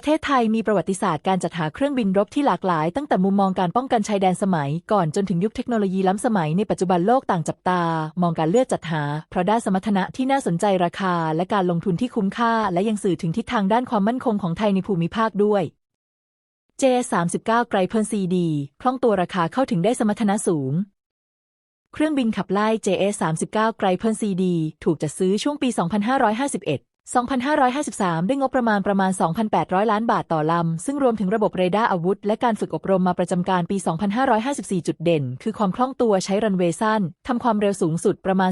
ประเทศไทยมีประวัติศาสตร์การจัดหาเครื่องบินรบที่หลากหลาย ตั้งแต่มุมมองการป้องกันชายแดนสมัย ก่อนจนถึงยุคเทคโนโลยีล้ำสมัยในปัจจุบันโลกต่างจับตา มองการเลือกจัดหา เพราะได้สมรรถนะที่น่าสนใจราคา และการลงทุนที่คุ้มค่า และยังสื่อถึงทิศทางด้านความมั่นคงของไทยในภูมิภาคด้วย J39 ไกรเพลินซีดีคล่องตัวราคาเข้าถึงได้สมรรถนะสูงเครื่องบินขับไล่ JS39 ไกรเพลินซีดีถูกจัดซื้อช่วงปี 2551 2553 ด้วยงบประมาณประมาณ 2,800 ล้านบาทต่อลำ ซึ่งรวมถึงระบบเรดาร์อาวุธ และการฝึกอบรมมาประจำการปี 2554 จุดเด่น คือความคล่องตัวใช้รันเวย์สั้น ทำความเร็วสูงสุดประมาณ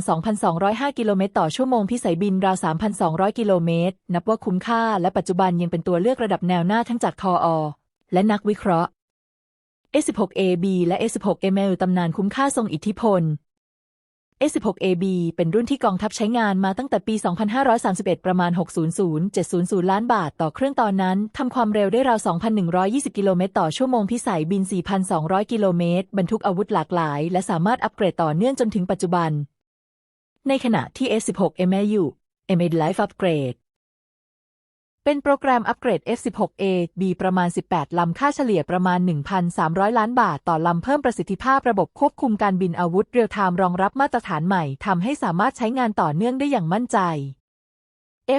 2,205 กิโลเมตรต่อชั่วโมงพิสัยบินราว 3,200 กิโลเมตร นับว่าคุ้มค่า และปัจจุบันยังเป็นตัวเลือกระดับแนวหน้าทั้งจากทออ และนักวิเคราะห์ S16AB และ S16ML ตำนานคุ้มค่าทรงอิทธิพล S16AB เป็นรุ่นที่กองทัพใช้งานมาตั้งแต่ปี 2531 ประมาณ 600-700 ล้านบาทต่อเครื่องตอนนั้น ทำความเร็วได้ราว 2,120 กิโลเมตรต่อชั่วโมงพิสัยบิน 4,200 กิโลเมตร บรรทุกอาวุธหลากหลาย และสามารถอัปเกรดต่อเนื่องจนถึงปัจจุบัน ในขณะที่ S16MAU MA Life Upgrade เป็นโปรแกรมอัปเกรด F16A B ประมาณ 18 ลำ ค่าเฉลี่ยประมาณ 1,300 ล้านบาทต่อลำ เพิ่มประสิทธิภาพระบบควบคุมการบินอาวุธเรียลไทม์รองรับมาตรฐานใหม่ทำให้สามารถใช้งานต่อเนื่องได้อย่างมั่นใจ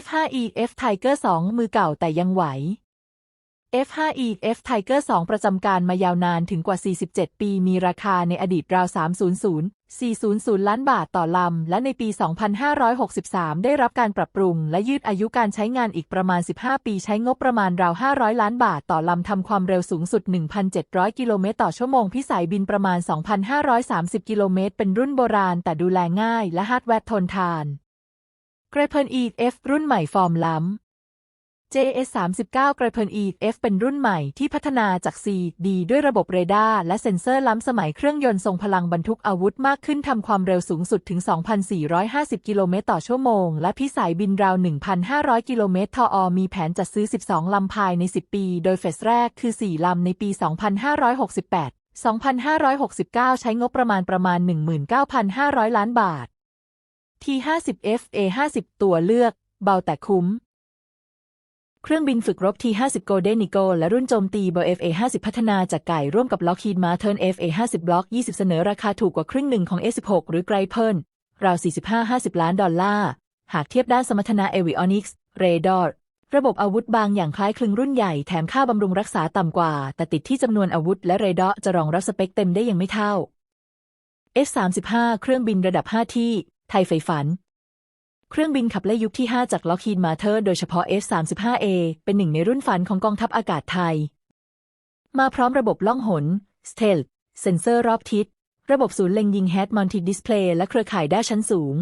F5E F Tiger 2 มือเก่าแต่ยังไหว F5E F Tiger 2 ประจำการมายาวนานถึงกว่า 47 ปี มีราคาในอดีตราว 300 400 ล้านบาทต่อลำ และในปี 2563 ได้รับการปรับปรุง และยืดอายุการใช้งานอีกประมาณ 15 ปีใช้งบประมาณราว 500 ล้านบาทต่อลำทำความเร็วสูงสุด 1,700 กิโลเมตรต่อชั่วโมงพิสัยบินประมาณ 2,530 กิโลเมตร เป็นรุ่นโบราณ แต่ดูแลง่ายและฮาร์ดแวร์ทนทานเกรเพน E-F รุ่นใหม่ฟอร์มล้ำ JS 39กระเพลิน E-F เป็นรุ่นใหม่ที่พัฒนาจาก CD ด้วยระบบเรดาร์และเซ็นเซอร์ล้ำสมัยเครื่องยนต์ทรงพลังบรรทุกอาวุธมากขึ้นทำความเร็วสูงสุดถึง 2,450 กิโลเมตรต่อชั่วโมง และพิสัยบินราว 1,500 กิโลเมตรทออมีแผนจัดซื้อ 12 ลำภายใน 10 ปี โดยเฟสแรกคือ 4 ลำในปี 2568 2569 ใช้งบประมาณประมาณ 19,500 ล้านบาท T50F A50 ตัวเลือก เบาแต่คุ้ม เครื่องบินฝึกรบ T-50 Golden Eagle และรุ่นโจมตี Bell FA-50 พัฒนาจากไก่ร่วมกับ Lockheed Martin FA-50 Block 20 เสนอราคาถูกกว่าครึ่งหนึ่งของ S16 หรือไกรเพิลราว 45-50 ล้านดอลลาร์ หากเทียบด้านสมรรถนะ Avionics Radar ระบบอาวุธบางอย่างคล้ายคลึงรุ่นใหญ่แถมค่าบำรุงรักษาต่ำกว่า แต่ติดที่จำนวนอาวุธและเรดาร์จะรองรับสเปคเต็มได้ยังไม่เท่า F-35 เครื่องบินระดับ 5 ที่ ไทยไฟฝัน เครื่องบินขับไล่ยุคที่ 5 จาก Lockheed Martin โดยเฉพาะ F-35A เป็นหนึ่งในรุ่นฝันของกองทัพอากาศไทย มาพร้อมระบบล่องหน Stealth เซ็นเซอร์รอบทิศ ระบบศูนย์เล็งยิง Head Mounted Display และเครือข่ายด้านชั้นสูง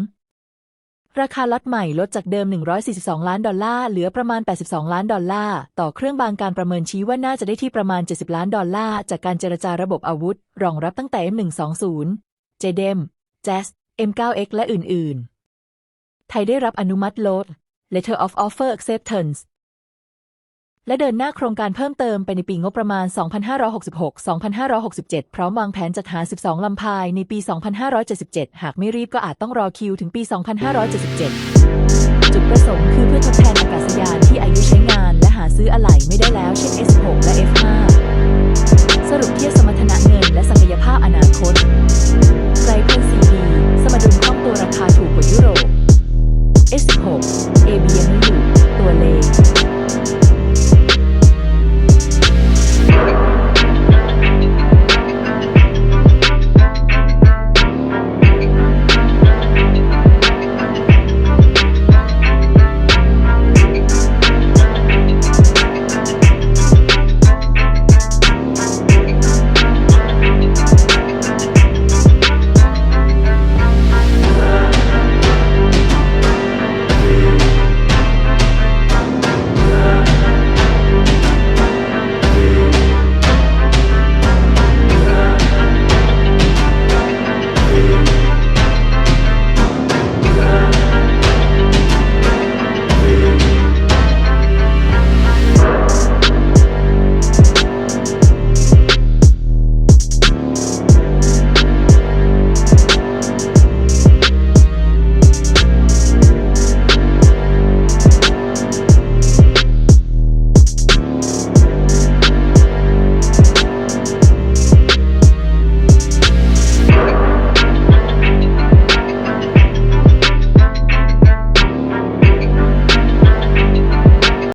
ราคาล็อตใหม่ลดจากเดิม 142 ล้านดอลลาร์เหลือประมาณ 82 ล้านดอลลาร์ต่อเครื่องบางการประเมินชี้ว่าน่าจะได้ที่ประมาณ 70 ล้านดอลลาร์จากการเจรจาระบบอาวุธ รองรับตั้งแต่ M120 JDM Jazz M9X และอื่นๆ ไทยได้รับอนุมัติลด Letter of Offer Acceptance และเดินหน้าโครงการเพิ่มเติมไปในปีงบประมาณ 2566-2567 พร้อมวางแผนจัดหา 12 ลำพายในปี 2577 หากไม่รีบก็อาจต้องรอคิวถึงปี 2577 จุดประสงค์คือเพื่อทดแทนอากาศยานที่อายุใช้งานและหาซื้ออะไหล่ไม่ได้แล้ว